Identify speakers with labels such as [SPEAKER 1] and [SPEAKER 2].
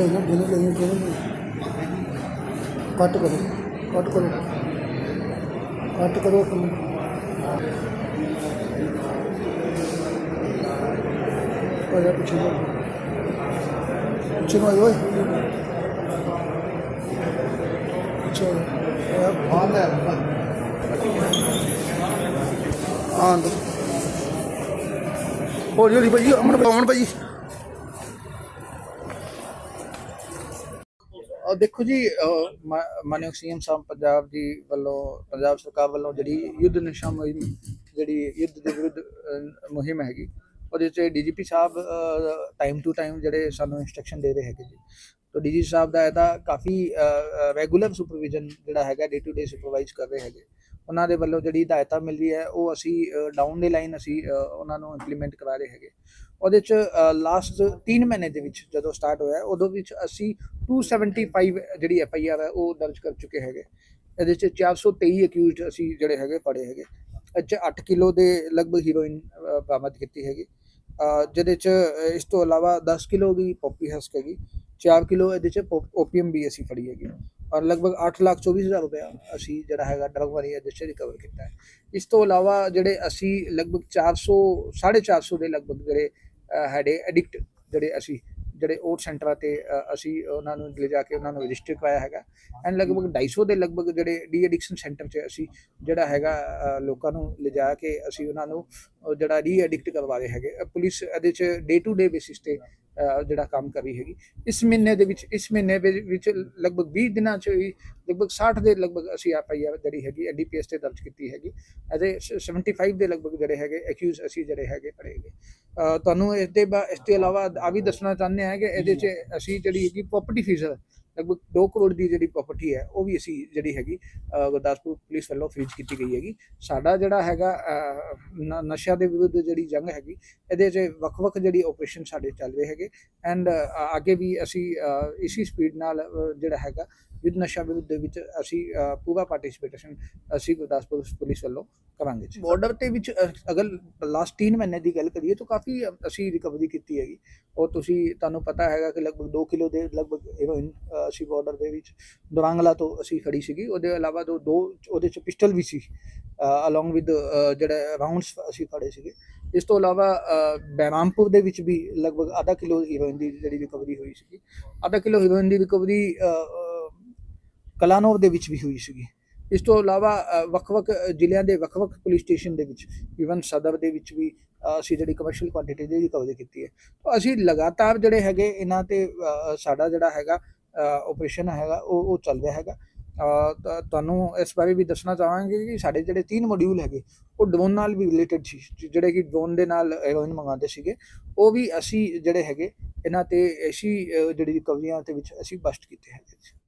[SPEAKER 1] पे इधर देने के लिए देने कट करो कट करो। कट करो तुम। पहले पीछे पीछे मारो पीछे भाग है हाँ तो हौली हौली भाजी अमन अमन
[SPEAKER 2] भाजी ਦੇਖੋ ਜੀ, ਅਹ ਮਾ- ਮਾਨਯੋਗ ਸੀਐਮ ਸਾਹਿਬ ਪੰਜਾਬ ਜੀ ਵੱਲੋਂ, ਪੰਜਾਬ ਸਰਕਾਰ ਵੱਲੋਂ ਜਿਹੜੀ ਯੁੱਧ ਨਸ਼ਾ ਮੁਹਿੰਮ, ਜਿਹੜੀ ਯੁੱਧ ਦੇ ਵਿਰੁੱਧ ਮੁਹਿੰਮ ਹੈਗੀ, ਉਹਦੇ 'ਚ ਡੀਜੀਪੀ ਸਾਹਿਬ ਟਾਈਮ ਟੂ ਟਾਈਮ ਜਿਹੜੇ ਸਾਨੂੰ ਇਨਸਟਰਕਸ਼ਨ ਦੇ ਰਹੇ ਹੈਗੇ ਜੀ। ਤੋ ਡੀਜੀ ਸਾਹਿਬ ਦਾ ਇਹਦਾ ਕਾਫੀ ਰੈਗੂਲਰ ਸੁਪਰਵਿਜ਼ਨ ਜਿਹੜਾ ਹੈਗਾ ਡੇ ਟੂ ਡੇ ਸੁਪਰਵਾਈਜ਼ ਕਰ ਰਹੇ ਹੈਗੇ। ਉਹਨਾਂ ਦੇ ਵੱਲੋਂ ਜਿਹੜੀ ਹਦਾਇਤਾਂ ਮਿਲ ਰਹੀ ਹੈ, ਉਹ ਅਸੀਂ ਡਾਊਨ ਦੇ ਲਾਈਨ ਅਸੀਂ ਉਹਨਾਂ ਨੂੰ ਇੰਪਲੀਮੈਂਟ ਕਰਾ ਰਹੇ ਹੈਗੇ। ਉਹਦੇ ਚ ਲਾਸਟ 3 ਮਹੀਨੇ ਦੇ ਵਿੱਚ ਜਦੋਂ ਸਟਾਰਟ ਹੋਇਆ, ਉਦੋਂ ਵਿੱਚ ਅਸੀਂ 275 ਜਿਹੜੀ ਐਫ ਆਈ ਆਰ ਹੈ, ਉਹ ਦਰਜ ਕਰ ਚੁੱਕੇ ਹੈਗੇ। ਇਹਦੇ ਚ 423 ਅਕਿਊਜ਼ਡ ਅਸੀਂ ਜਿਹੜੇ ਹੈਗੇ, ਫੜੇ ਹੈਗੇ। ਇਹ 'ਚ 8 ਕਿਲੋ ਦੇ ਲਗਭਗ ਹੀਰੋਇਨ ਬਰਾਮਦ ਕੀਤੀ ਹੈਗੀ। ਜਿਹਦੇ ਚ ਇਸ ਤੋਂ ਇਲਾਵਾ 10 ਕਿਲੋ ਦੀ ਪੋਪੀ ਹਸਕ ਹੈਗੀ। 4 ਕਿਲੋ ਇਹਦੇ ਚ ਓਪੀਐਮ ਵੀ ਅਸੀਂ ਫੜੀ ਹੈਗੀ। ਔਰ ਲਗਭਗ 8 ਲੱਖ 24 ਹਜ਼ਾਰ ਰੁਪਇਆ ਅਸੀਂ ਜਿਹੜਾ ਹੈਗਾ ਡਰਗ ਵਾਲੀ ਇਹਦੇ ਚ ਰਿਕਵਰ ਕੀਤਾ ਹੈ। ਇਸ ਤੋਂ ਇਲਾਵਾ ਜਿਹੜੇ ਅਸੀਂ ਲਗਭਗ 400 450 ਦੇ ਲਗਭਗ ਜਿਹੜੇ ਹੈਡੇ ਐਡਿਕਟ ਜਿਹੜੇ ਅਸੀਂ ਜਿਹੜੇ ਓਟ ਸੈਂਟਰਾਂ ਤੇ ਅਸੀਂ ਉਹਨਾਂ ਨੂੰ ਲਿਜਾ ਕੇ ਉਹਨਾਂ ਨੂੰ ਰਜਿਸਟਰ ਕਰਾਇਆ ਹੈਗਾ। ਐਂਡ ਲਗਭਗ 250 ਦੇ ਲਗਭਗ ਜਿਹੜੇ ਡੀ ਐਡਿਕਸ਼ਨ ਸੈਂਟਰ 'ਚ ਅਸੀਂ ਜਿਹੜਾ ਹੈਗਾ ਲੋਕਾਂ ਨੂੰ ਲਿਜਾ ਕੇ ਅਸੀਂ ਉਹਨਾਂ ਨੂੰ ਜਿਹੜਾ ਰੀ ਐਡਿਕਟ ਕਰਵਾ ਰਹੇ ਹੈਗੇ। ਪੁਲਿਸ ਇਹਦੇ 'ਚ ਡੇ ਟੂ ਡੇ ਬੇਸਿਸ ਤੇ ਜਿਹੜਾ ਕੰਮ ਕਰ ਰਹੀ ਹੈਗੀ। ਇਸ ਮਹੀਨੇ ਦੇ ਵਿੱਚ, ਇਸ ਮਹੀਨੇ ਦੇ ਵਿੱਚ ਲਗਭਗ 20 ਦਿਨਾਂ 'ਚ ਹੀ, ਲਗਭਗ 60 ਦੇ ਲਗਭਗ ਅਸੀਂ ਐਫ ਆਈ ਆਰ ਜਿਹੜੀ ਹੈਗੀ ਐਨਡੀਪੀਐਸ ਤੇ ਦਰਜ ਕੀਤੀ ਹੈਗੀ। ਇਹਦੇ 75 ਦੇ ਲਗਭਗ ਜਿਹੜੇ ਹੈਗੇ ਅਕਿਊਜ਼ ਅਸੀਂ ਜਿਹੜੇ ਹੈਗੇ ਫੜੇ ਗਏ ਤੁਹਾਨੂੰ ਇਸ ਦੇ ਇਸ ਤੋਂ ਇਲਾਵਾ ਆ ਵੀ ਦੱਸਣਾ ਚਾਹੁੰਦੇ ਹਾਂ ਕਿ ਇਹਦੇ 'ਚ ਅਸੀਂ ਜਿਹੜੀ ਹੈਗੀ ਪ੍ਰਾਪਰਟੀ ਫੀਸ ਲਗਭਗ 2 ਕਰੋੜ ਦੀ ਜਿਹੜੀ ਪ੍ਰਾਪਰਟੀ ਹੈ ਉਹ ਵੀ ਅਸੀਂ ਜਿਹੜੀ ਹੈਗੀ ਗੁਰਦਾਸਪੁਰ ਪੁਲਿਸ ਵੱਲੋਂ ਫ੍ਰੀਜ਼ ਕੀਤੀ ਗਈ ਹੈਗੀ। ਸਾਡਾ ਜਿਹੜਾ ਹੈਗਾ ਨਸ਼ਿਆਂ ਦੇ ਵਿਰੁੱਧ ਜਿਹੜੀ ਜੰਗ ਹੈਗੀ ਇਹਦੇ 'ਚ ਵੱਖ-ਵੱਖ ਜਿਹੜੀ ਆਪਰੇਸ਼ਨ ਸਾਡੇ ਚੱਲ ਰਹੇ ਹੈਗੇ। ਐਂਡ ਅੱਗੇ ਵੀ ਅਸੀਂ ਇਸੀ ਸਪੀਡ ਨਾਲ ਜਿਹੜਾ ਹੈਗਾ ਯੁੱਧ ਨਸ਼ਾ ਵਿਰੁੱਧ ਦੇ ਵਿੱਚ ਅਸੀਂ ਪੂਰਾ ਪਾਰਟਿਸਿਪੇਸ਼ਨ ਅਸੀਂ ਗੁਰਦਾਸਪੁਰ ਪੁਲਿਸ ਵੱਲੋਂ ਕਰਾਂਗੇ ਬਾਰਡਰ ਤੇ ਵਿੱਚ ਅਗਰ ਲਾਸਟ 3 ਮਹੀਨੇ ਦੀ ਗੱਲ ਕਰੀਏ ਤਾਂ ਕਾਫੀ ਅਸੀਂ ਰਿਕਵਰੀ ਕੀਤੀ ਹੈਗੀ। ਉਹ ਤੁਸੀਂ, ਤੁਹਾਨੂੰ ਪਤਾ ਹੈਗਾ ਕਿ ਲਗਭਗ 2 ਕਿਲੋ ਦੇ ਲਗਭਗ ਹੀਰੋਇਨ ਅਸੀਂ ਬਾਰਡਰ ਦੇ ਵਿੱਚ ਦੁਰਾਂਗਲਾ ਤੋਂ ਅਸੀਂ ਫੜੀ ਸੀਗੀ। ਉਹਦੇ ਇਲਾਵਾ ਦੋ ਦੋ, ਉਹਦੇ ਚ ਪਿਸਟਲ ਵੀ ਸੀ ਅਲੋਂਗ ਵਿਦ ਜਿਹੜਾ ਰਾਉਂਡਸ ਅਸੀਂ ਫੜੇ ਸੀਗੇ। ਇਸ ਤੋਂ ਇਲਾਵਾ ਬੈਰਾਮਪੁਰ ਦੇ ਵਿੱਚ ਵੀ ਲਗਭਗ ਆਧਾ ਕਿਲੋ ਹੀਰੋਇਨ ਦੀ ਜਿਹੜੀ ਰਿਕਵਰੀ ਹੋਈ ਸੀਗੀ। ਆਧਾ ਕਿਲੋ ਹੀਰੋਇਨ ਦੀ ਰਿਕਵਰੀ ਕਲਾਨੋਰ ਦੇ ਵਿੱਚ ਵੀ ਹੋਈ ਸੀਗੀ। ਇਸ ਤੋਂ ਇਲਾਵਾ ਵੱਖ-ਵੱਖ ਜ਼ਿਲ੍ਹਿਆਂ ਦੇ ਵੱਖ-ਵੱਖ ਪੁਲਿਸ ਸਟੇਸ਼ਨ ਦੇ ਵਿੱਚ ਈਵਨ ਸਦਰ ਦੇ ਵਿੱਚ ਵੀ ਅਸੀਂ ਜਿਹੜੀ ਕਮਰਸ਼ੀਅਲ ਕੁਆਂਟੀਟੀ ਦੀ ਰਿਕਵਰੀ ਕੀਤੀ ਹੈ। ਤਾਂ ਅਸੀਂ ਲਗਾਤਾਰ ਜਿਹੜੇ ਹੈਗੇ, ਇਹਨਾਂ ਤੇ ਸਾਡਾ ਜਿਹੜਾ ਹੈਗਾ ਆਪਰੇਸ਼ਨ ਹੈਗਾ, ਉਹ ਉਹ ਚੱਲ ਰਿਹਾ ਹੈਗਾ। ਤੁਹਾਨੂੰ ਇਸ ਬਾਰੇ ਵੀ ਦੱਸਣਾ ਚਾਹਾਂਗੇ ਕਿ ਸਾਡੇ ਜਿਹੜੇ ਤਿੰਨ ਮੋਡਿਊਲ ਹੈਗੇ, ਉਹ ਡਰੋਨ ਨਾਲ ਵੀ ਰਿਲੇਟਡ ਸੀ। ਜਿਹੜੇ ਕਿ ਡਰੋਨ ਦੇ ਨਾਲ ਹੈਰੋਇਨ ਮੰਗਾਉਂਦੇ ਸੀਗੇ, ਉਹ ਵੀ ਅਸੀਂ ਜਿਹੜੇ ਹੈਗੇ, ਇਹਨਾਂ ਤੇ ਐਸੀ ਜਿਹੜੀ ਰਿਕਵਰੀਆਂ ਦੇ ਵਿੱਚ ਅਸੀਂ ਬਸਟ ਕੀਤੇ ਹੈਗੇ